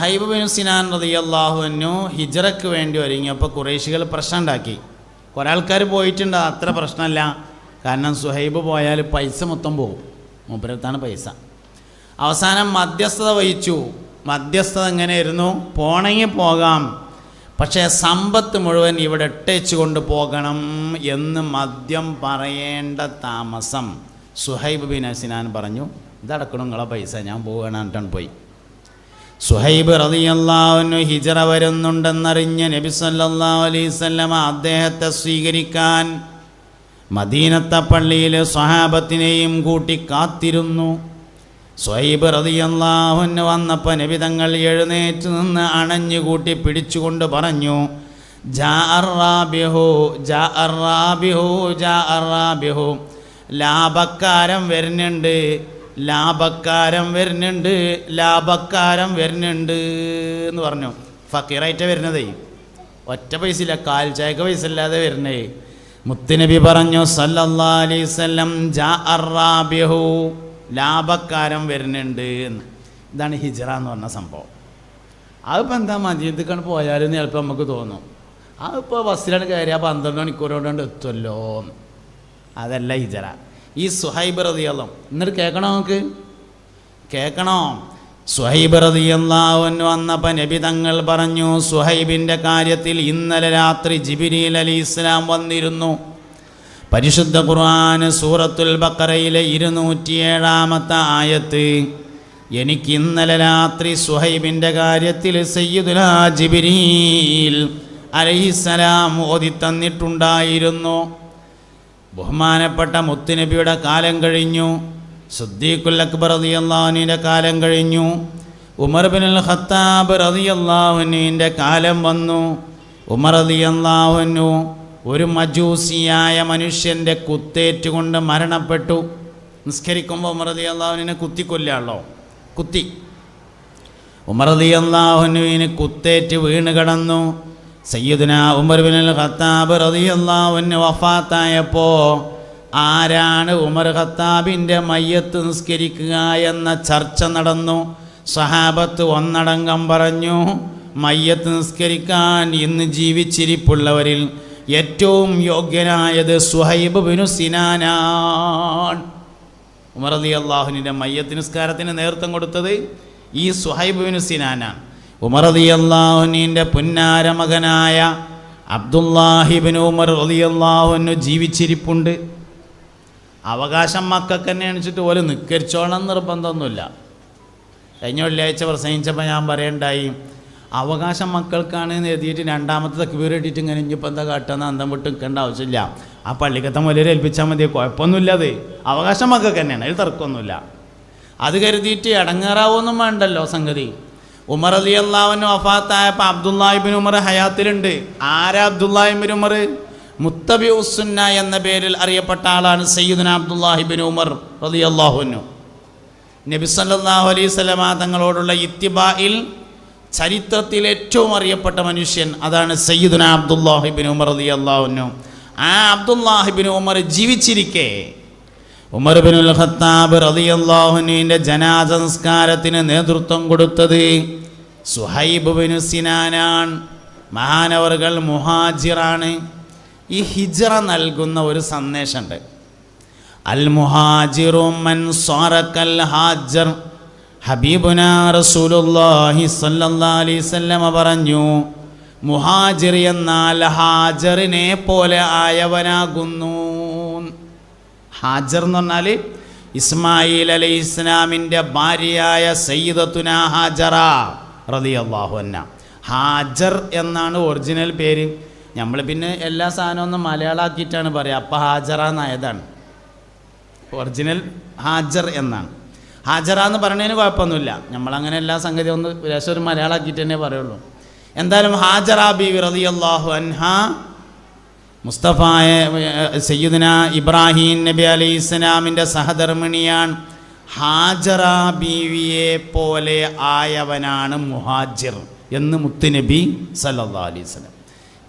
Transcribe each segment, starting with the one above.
Suhaib bin Sinan റതിയല്ലാഹുവിനു ഹിജറക്ക് വേണ്ടി ഒരുങ്ങിയപ്പോൾ കുറേശികൾ പ്രശ്നം ഉണ്ടാക്കി കുറേ ആൾക്കാർ പോയിട്ടുണ്ട് അത്ര പ്രശ്നമല്ല. കാരണം സുഹൈബ് പോയാൽ പൈസ മൊത്തം പോകും. മൂപ്പരത്താണ് പൈസ. അവസാനം മധ്യസ്ഥത വഹിച്ചു. മധ്യസ്ഥത എങ്ങനെയായിരുന്നു? പോണെങ്കിൽ പോകാം. പക്ഷേ സമ്പത്ത് മുഴുവൻ ഇവിടെ ഇട്ടേച്ച് കൊണ്ട് പോകണം എന്ന് മദ്യം പറയേണ്ട താമസം സുഹൈബ് ബിൻ അസിനാൻ പറഞ്ഞു. ഇതടക്കണം നിങ്ങളെ പൈസ ഞാൻ പോകണം പോയി. സുഹൈബ് റളിയല്ലാഹുവിനു ഹിജറ വരുന്നുണ്ടെന്നറിഞ്ഞ് നബി സല്ലാ അലൈഹി വസല്ലമ അദ്ദേഹത്തെ സ്വീകരിക്കാൻ മദീനത്തെ പള്ളിയിൽ സ്വഹാബത്തിനെയും കൂട്ടി കാത്തിരുന്നു. സുഹൈബ് റതിയല്ലാഹുന് വന്നപ്പോൾ നബി തങ്ങൾ എഴുന്നേറ്റ് നിന്ന് അണഞ്ഞു കൂട്ടി പിടിച്ചുകൊണ്ട് പറഞ്ഞു ജാ ലാഭക്കാരൻ വരുന്നുണ്ട്. ലാഭക്കാരൻ വരുന്നുണ്ട് ലാഭക്കാരം വരുന്നുണ്ട് എന്ന് പറഞ്ഞു. ഫക്കീറായിട്ട് വരുന്നതേ. ഒറ്റ പൈസ ഇല്ല കാൽ ചായക്ക് പൈസ ഇല്ലാതെ വരുന്നേ. മുത്തുനബി പറഞ്ഞു സല്ലല്ലാ ജാ അറാബിഹു ലാഭക്കാരൻ വരുന്നുണ്ട് എന്ന്. ഇതാണ് ഹിജറ എന്ന് പറഞ്ഞ സംഭവം. അതിപ്പോൾ എന്താ മദീനത്തേക്കാണ് പോയാലും ചിലപ്പോൾ നമുക്ക് തോന്നും. അതിപ്പോൾ ബസ്സിലാണ് കയറിയാൽ പന്ത്രണ്ട് മണിക്കൂറോടെ എത്തുമല്ലോ. അതല്ല ഹിജറ. ഈ സുഹൈബ് റതിയല്ലോ എന്നിട്ട് കേൾക്കണോ നമുക്ക്? കേൾക്കണോ. സുഹൈബ് റതിയല്ലാവൻ വന്നപ്പോൾ നബി തങ്ങൾ പറഞ്ഞു സുഹൈബിന്റെ കാര്യത്തിൽ ഇന്നലെ രാത്രി ജിബിരിൽ അലി ഇസ്ലാം വന്നിരുന്നു. പരിശുദ്ധ ഖുർആൻ സൂറത്തുൽ ബക്കറയിലെ ഇരുന്നൂറ്റിയേഴാമത്തെ ആയത്ത് എനിക്ക് ഇന്നലെ രാത്രി സുഹൈബിന്റെ കാര്യത്തിൽ സയ്യിദുലാ ജിബിരിൽ അലൈഹിസ്സലാം ഓതി തന്നിട്ടുണ്ടായിരുന്നു ബഹുമാനപ്പെട്ട മുത്തുനബിയുടെ കാലം കഴിഞ്ഞു സുദ്ദീഖുൽ അക്ബർ റളിയല്ലാഹുവിന്റെ കാലം കഴിഞ്ഞു ഉമർ ബിൻ അൽ ഖത്താബ് റളിയല്ലാഹുവിന്റെ കാലം വന്നു. ഉമർ റതിയല്ലാഹുനു ഒരു മജൂസിയായ മനുഷ്യന്റെ കുത്തേറ്റുകൊണ്ട് മരണപ്പെട്ടു. നിസ്കരിക്കുമ്പോൾ ഉമർ റളിയല്ലാഹുവിനെ കുത്തിക്കൊല്ലാണല്ലോ കുത്തി ഉമർ റളിയല്ലാഹുവിന് കുത്തേറ്റ് വീണ് കിടന്നു. സയ്യിദുന ഉമർ ബിൻ ഖത്താബ് റളിയല്ലാഹുവിന് വഫാത്തായപ്പോൾ ആരാണ് ഉമർ ഖത്താബിന്റെ മയ്യത്ത് നിസ്കരിക്കുക എന്ന ചർച്ച നടന്നു. സഹാബത്ത് ഒന്നടങ്കം പറഞ്ഞു മയ്യത്ത് നിസ്കരിക്കാൻ ഇന്ന് ജീവിച്ചിരിപ്പുള്ളവരിൽ ഏറ്റവും യോഗ്യനായത് സുഹൈബ് ബിനു സിനാനാണ്. ഉമർ അലി അള്ളാഹുവിന്റെ മയ്യത്ത് നിസ്കാരത്തിന് നേതൃത്വം കൊടുത്തത് ഈ സുഹൈബ് ബിനു സിനാനാണ്. ഉമർ പുന്നാരമകനായ അബ്ദുല്ലാഹിബിന് പുന്നാര മകനായ അബ്ദുല്ലാഹിബിൻ ഉമർ റതിയല്ലാഹുനു ജീവിച്ചിരിപ്പുണ്ട്. അവകാശം മക്കൾക്ക് തന്നെ അണിച്ചിട്ട് പോലെ നിക്കരിച്ചോളം നിർബന്ധമൊന്നുമില്ല. കഴിഞ്ഞ വെള്ളിയാഴ്ച പ്രസംഗിച്ചപ്പോൾ ഞാൻ പറയണ്ടായി അവകാശം മക്കൾക്കാണ് എഴുതിയിട്ട് രണ്ടാമത്തെ തക്ബീർ ഇട്ടിട്ട് ഇങ്ങനെ ഇനിയിപ്പോൾ എന്താ കാട്ടുന്ന അന്തം വിട്ട് നിൽക്കേണ്ട ആവശ്യമില്ല. ആ പള്ളിക്കത്തെ മുലയിൽ ഏൽപ്പിച്ചാൽ മതി കുഴപ്പമൊന്നുമില്ല അത്. അവകാശം മക്കൾക്ക് തന്നെയാണ് അതിൽ തർക്കമൊന്നുമില്ല. അത് കരുതിയിട്ട് ഇടങ്ങേറാവൊന്നും വേണ്ടല്ലോ സംഗതി. ഉമർ അലി അള്ളാഹുവിന് വഫാത്തായപ്പോൾ അബ്ദുല്ലാഹിബിൻ ഉമർ ഹയാത്തിലുണ്ട്. ആരാ അബ്ദുല്ലാഹിബിൻ ഉമർ? മുത്തബി ഉസുന്ന എന്ന പേരിൽ അറിയപ്പെട്ട ആളാണ് സയ്യിദുന അബ്ദുല്ലാഹിബിൻ ഉമർ റലി അള്ളാഹുനു നബി സല്ലല്ലാഹു അലൈഹി തങ്ങളോടുള്ള ഇത്തിബായിൽ ചരിത്രത്തിൽ ഏറ്റവും അറിയപ്പെട്ട മനുഷ്യൻ അതാണ് സയ്യിദുന അബ്ദുല്ലാഹിബിൻ ഉമർ റലി അള്ളാഹുനു ആ അബ്ദുല്ലാഹിബിൻ ഉമർ ജീവിച്ചിരിക്കെ. ഉമർ ബിനുൽ ഖത്താബ് റളിയല്ലാഹുവിന്റെ ജനാസ സംസ്കാരത്തിന് നേതൃത്വം കൊടുത്തത് സുഹൈബ് ബിനു സിനാനാണ്. മഹാനവറുകൾ മുഹാജിറാണ്. ഈ ഹിജറ നൽകുന്ന ഒരു സന്ദേശമുണ്ട്. അൽ മുഹാജിറു മൻ സ്വാറക്കൽ ഹാജർ. ഹബീബുന അലൈഹി വസല്ലം പറഞ്ഞു മുഹാജിർ എന്നാൽ ഹാജറിനെ പോലെ ആയവനാകുന്നു. ഹാജർ എന്ന് പറഞ്ഞാൽ ഇസ്മായിൽ അലൈഹി ഇസ്ലാമിന്റെ ഭാര്യയായ സയ്യിദത്തുന ഹാജറ. റതി അള്ളാഹുന്ന ഹാജർ എന്നാണ് ഒറിജിനൽ പേര്. നമ്മൾ പിന്നെ എല്ലാ സാധനവും ഒന്ന് മലയാളമാക്കിയിട്ടാണ് പറയുക അപ്പം ഹാജറ എന്നായതാണ്. ഒറിജിനൽ ഹാജർ എന്നാണ്. ഹാജറ എന്ന് പറയുന്നതിന് കുഴപ്പമൊന്നുമില്ല. നമ്മളങ്ങനെ എല്ലാ സംഗതി ഒന്ന് ലേശം ഒരു മലയാളമാക്കിയിട്ട് തന്നെ പറയുള്ളൂ. എന്തായാലും ഹാജറ ബി റതി അള്ളാഹു അൻഹ. മുസ്തഫായ സയ്യുദിന ഇബ്രാഹിം നബി അലൈഹി ഇസ്ലാമിന്റെ സഹധർമ്മിണിയാണ്. ഹാജറ ബീവിയെ പോലെ ആയവനാണ് മുഹാജിർ എന്ന് മുത്തുനബി സല്ലാ അലൈഹി വസല്ലം.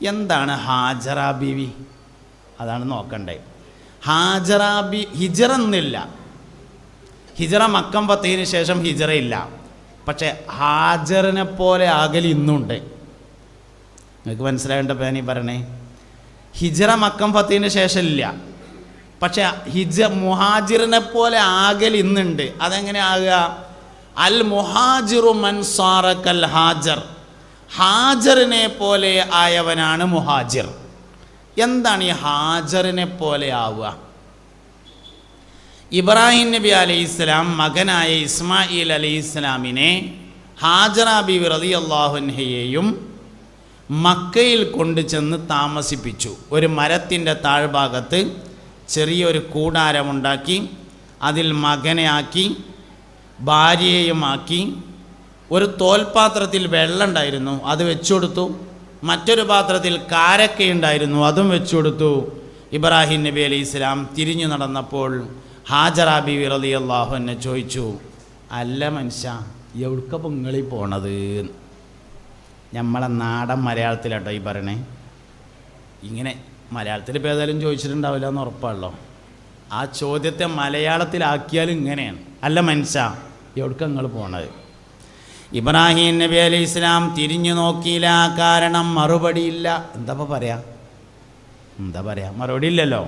എന്താണ് ഹാജറ ബീവി? അതാണ് നോക്കണ്ടേ. ഹാജറ ബി ഹിജറ എന്നില്ല. ഹിജറ മക്കം പത്തിന് ശേഷം ഹിജറ ഇല്ല. പക്ഷേ ഹാജറിനെ പോലെ ആകൽ ഇന്നുണ്ട്. നിങ്ങൾക്ക് മനസ്സിലാവേണ്ട പേനി പറയണേ. ഹിജറ മക്കം ഫത്തീന് ശേഷം ഇല്ല. പക്ഷെ ഹിജ മുഹാജിറിനെ പോലെ ആകൽ ഇന്നുണ്ട്. അതെങ്ങനെ ആകുക അൽ മുഹാജിറു മൻസാറക്കൽ ഹാജർ. ഹാജറിനെ പോലെ ആയവനാണ് മുഹാജിർ. എന്താണ് ഈ ഹാജറിനെ പോലെ ആവുക? ഇബ്രാഹിം നബി അലൈഹി ഇസ്ലാം മകനായ ഇസ്മായിൽ അലൈഹി ഇസ്ലാമിനെ ഹാജറ ബിബി റതി അള്ളാഹുൻഹയെയും മക്കയിൽ കൊണ്ടു ചെന്ന് താമസിപ്പിച്ചു. ഒരു മരത്തിന്റെ താഴ്ഭാഗത്ത് ചെറിയൊരു കൂടാരമുണ്ടാക്കി അതിൽ മകനെ ആക്കി ഭാര്യയെയുമാക്കി ഒരു തോൽപാത്രത്തിൽ വെള്ളമുണ്ടായിരുന്നു അത് വെച്ചുകൊടുത്തു. മറ്റൊരു പാത്രത്തിൽ കാരക്കയുണ്ടായിരുന്നു അതും വെച്ചുകൊടുത്തു. ഇബ്രാഹിം നബി അലി ഇസ്ലാം തിരിഞ്ഞു നടന്നപ്പോൾ ഹാജറ ബിവി അള്ളാഹു എന്നെ ചോദിച്ചു അല്ല മനുഷ്യ എവിടുക്ക പൊങ്ങളി പോണത്? നമ്മളെ നാടൻ മലയാളത്തിലാട്ടോ ഈ പറയണേ. ഇങ്ങനെ മലയാളത്തിൽ ഇപ്പോൾ ഏതായാലും ചോദിച്ചിട്ടുണ്ടാവില്ല എന്ന് ഉറപ്പാണല്ലോ. ആ ചോദ്യത്തെ മലയാളത്തിലാക്കിയാലും ഇങ്ങനെയാണ്. അല്ല മനുഷ്യ എവിടുക്ക നിങ്ങൾ പോണത്? ഇബ്രാഹിം നബി അലൈഹി ഇസ്ലാം തിരിഞ്ഞു നോക്കിയില്ല കാരണം മറുപടിയില്ല. എന്താ പറയാ? എന്താ പറയാ? മറുപടി ഇല്ലല്ലോ.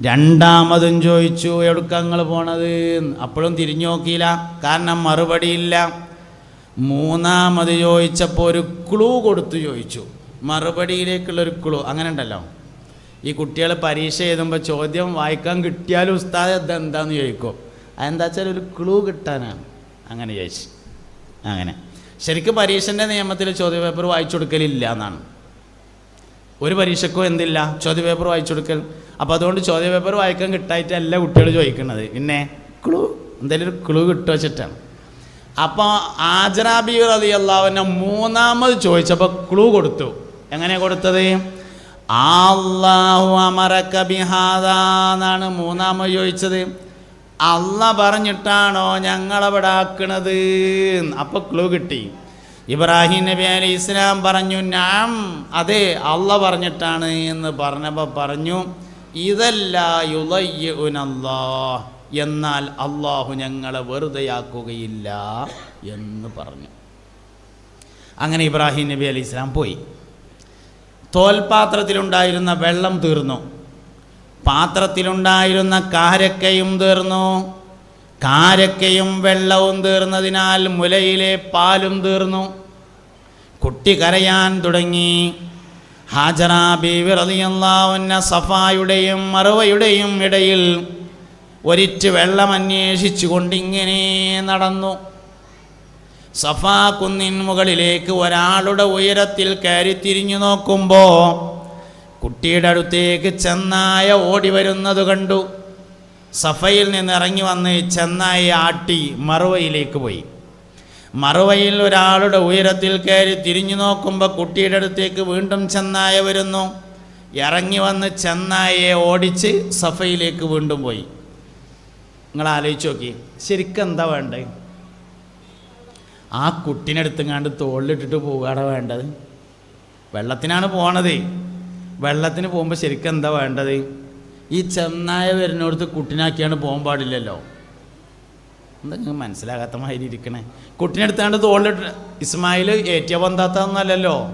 രണ്ടാമതും ചോദിച്ചു എവിടുക്ക നിങ്ങൾ പോണത്? അപ്പോഴും തിരിഞ്ഞു നോക്കിയില്ല കാരണം മറുപടിയില്ല. മൂന്നാമത് ചോദിച്ചപ്പോൾ ഒരു ക്ലൂ കൊടുത്തു ചോദിച്ചു. മറുപടിയിലേക്കുള്ള ഒരു ക്ലൂ അങ്ങനെ ഉണ്ടല്ലോ. ഈ കുട്ടികളെ പരീക്ഷ എഴുതുമ്പോൾ ചോദ്യം വായിക്കാൻ കിട്ടിയാലും ഉസ്താദ് ഇതെന്താന്ന് ചോദിക്കും. അതെന്താ വെച്ചാൽ ഒരു ക്ലൂ കിട്ടാനാണ്. അങ്ങനെ ചോദിച്ചു. അങ്ങനെ. ശരിക്കും പരീക്ഷന്റെ നിയമത്തിൽ ചോദ്യ പേപ്പർ വായിച്ചു കൊടുക്കലില്ല എന്നാണ്. ഒരു പരീക്ഷക്കും എന്തില്ല? ചോദ്യ പേപ്പർ വായിച്ചു കൊടുക്കൽ. അപ്പോൾ അതുകൊണ്ട് ചോദ്യ പേപ്പർ വായിക്കാൻ കിട്ടായിട്ടല്ല കുട്ടികൾ ചോദിക്കുന്നത്. പിന്നെ ക്ലൂ എന്തെങ്കിലും ഒരു ക്ലൂ കിട്ടുക വെച്ചിട്ടാണ്. അപ്പോൾ ആജറാബി റതി അള്ളാവിനെ മൂന്നാമത് ചോദിച്ചപ്പോൾ ക്ലൂ കൊടുത്തു. എങ്ങനെ കൊടുത്തത്? അള്ളാഹു അമറക്ക ബിഹാദ എന്നാണ് മൂന്നാമത് ചോദിച്ചത്. അല്ല പറഞ്ഞിട്ടാണോ ഞങ്ങളവിടെ ആക്കണത്? അപ്പോൾ ക്ലൂ കിട്ടി. ഇബ്രാഹിം നബി അലി ഇസ്ലാം പറഞ്ഞു നാം അതെ അല്ല പറഞ്ഞിട്ടാണ് എന്ന് പറഞ്ഞപ്പോൾ പറഞ്ഞു ഇതല്ല യുലയ്യുനല്ലാ എന്നാൽ അള്ളാഹു ഞങ്ങളെ വെറുതെയാക്കുകയില്ല എന്ന് പറഞ്ഞു. അങ്ങനെ ഇബ്രാഹിം നബി അലി ഇസ്ലാം പോയി. തോൽപാത്രത്തിലുണ്ടായിരുന്ന വെള്ളം തീർന്നു. പാത്രത്തിലുണ്ടായിരുന്ന കാരക്കയും തീർന്നു. കാരക്കയും വെള്ളവും തീർന്നതിനാൽ മുലയിലെ പാലും തീർന്നു. കുട്ടി കരയാൻ തുടങ്ങി. ഹാജറാ ബീവി റതിയല്ലാവുന്ന സഫായുടെയും മറുവയുടെയും ഇടയിൽ ഒരിറ്റ് വെള്ളം അന്വേഷിച്ചു കൊണ്ടിങ്ങനെ നടന്നു. സഫാ കുന്നിൻ മുകളിലേക്ക് ഒരാളുടെ ഉയരത്തിൽ കയറി തിരിഞ്ഞു നോക്കുമ്പോൾ കുട്ടിയുടെ അടുത്തേക്ക് ചെന്നായ ഓടി വരുന്നത് കണ്ടു. സഫയിൽ നിന്ന് ഇറങ്ങി വന്ന് ചെന്നായ ആട്ടി മറുവയിലേക്ക് പോയി. മറുവയിൽ ഒരാളുടെ ഉയരത്തിൽ കയറി തിരിഞ്ഞു നോക്കുമ്പോൾ കുട്ടിയുടെ അടുത്തേക്ക് വീണ്ടും ചെന്നായ വരുന്നു. ഇറങ്ങി വന്ന് ചെന്നായയെ ഓടിച്ച് സഫയിലേക്ക് വീണ്ടും പോയി. നിങ്ങൾ ആലോചിച്ച് നോക്കി ശരിക്കും എന്താ വേണ്ടത്? ആ കുട്ടിനെടുത്തുങ്ങാണ്ട് തോളിലിട്ടിട്ട് പോവുകയാണ് വേണ്ടത്? വെള്ളത്തിനാണ് പോണത്. വെള്ളത്തിന് പോകുമ്പോൾ ശരിക്കും എന്താ വേണ്ടത്? ഈ ചെന്നായ വരുന്നിടത്ത് കുട്ടിനാക്കിയാണ് പോകാൻ പാടില്ലല്ലോ. എന്താ നിങ്ങൾ മനസ്സിലാകാത്ത മാതിരി ഇരിക്കണേ? കുട്ടിനെടുത്താണ്ട് തോളിലിട്ട് ഇസ്മായിൽ ഏറ്റിയ പൊന്താത്തൊന്നല്ലല്ലോ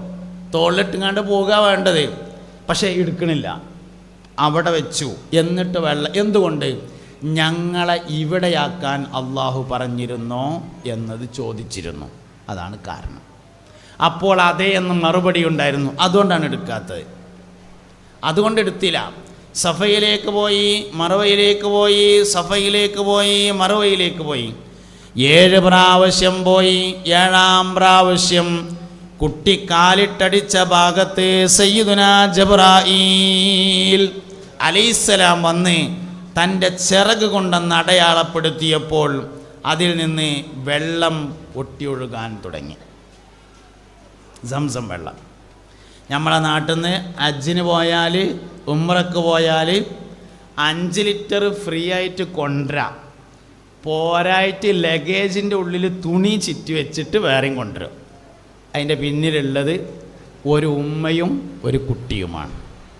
തോളിലിട്ടുങ്ങാണ്ട് പോവുക വേണ്ടത്. പക്ഷേ എടുക്കണില്ല. അവിടെ വെച്ചു. എന്നിട്ട് വെള്ളം എന്തുകൊണ്ട്? ഞങ്ങളെ ഇവിടെയാക്കാൻ അള്ളാഹു പറഞ്ഞിരുന്നോ എന്നത് ചോദിച്ചിരുന്നു. അതാണ് കാരണം. അപ്പോൾ അതേ എന്ന് മറുപടി ഉണ്ടായിരുന്നു. അതുകൊണ്ടാണ് എടുക്കാത്തത്. അതുകൊണ്ട് എടുത്തില്ല. സഫയിലേക്ക് പോയി മറവയിലേക്ക് പോയി സഫയിലേക്ക് പോയി മറവയിലേക്ക് പോയി. ഏഴ് പ്രാവശ്യം പോയി ഏഴാം പ്രാവശ്യം കുട്ടി കാലിട്ടടിച്ച ഭാഗത്ത് സയ്യിദുന ജബ്രായിൽ അലൈസലാം വന്ന് തന്റെ ചിറക് കൊണ്ടെന്ന് അടയാളപ്പെടുത്തിയപ്പോൾ അതിൽ നിന്ന് വെള്ളം ഒട്ടിയൊഴുകാൻ തുടങ്ങി. സംസം വെള്ളം. നമ്മളെ നാട്ടിൽ നിന്ന് അജ്ജിന് പോയാൽ ഉമ്രക്ക് പോയാൽ അഞ്ച് ലിറ്റർ ഫ്രീ ആയിട്ട് കൊണ്ടുവരാം പോരായിട്ട് ലഗേജിന്റെ ഉള്ളിൽ തുണി ചുറ്റി വെച്ചിട്ട് വേറെയും കൊണ്ടുവരും അതിന്റെ പിന്നിലുള്ളത് ഒരു ഉമ്മയും ഒരു കുട്ടിയുമാണ്.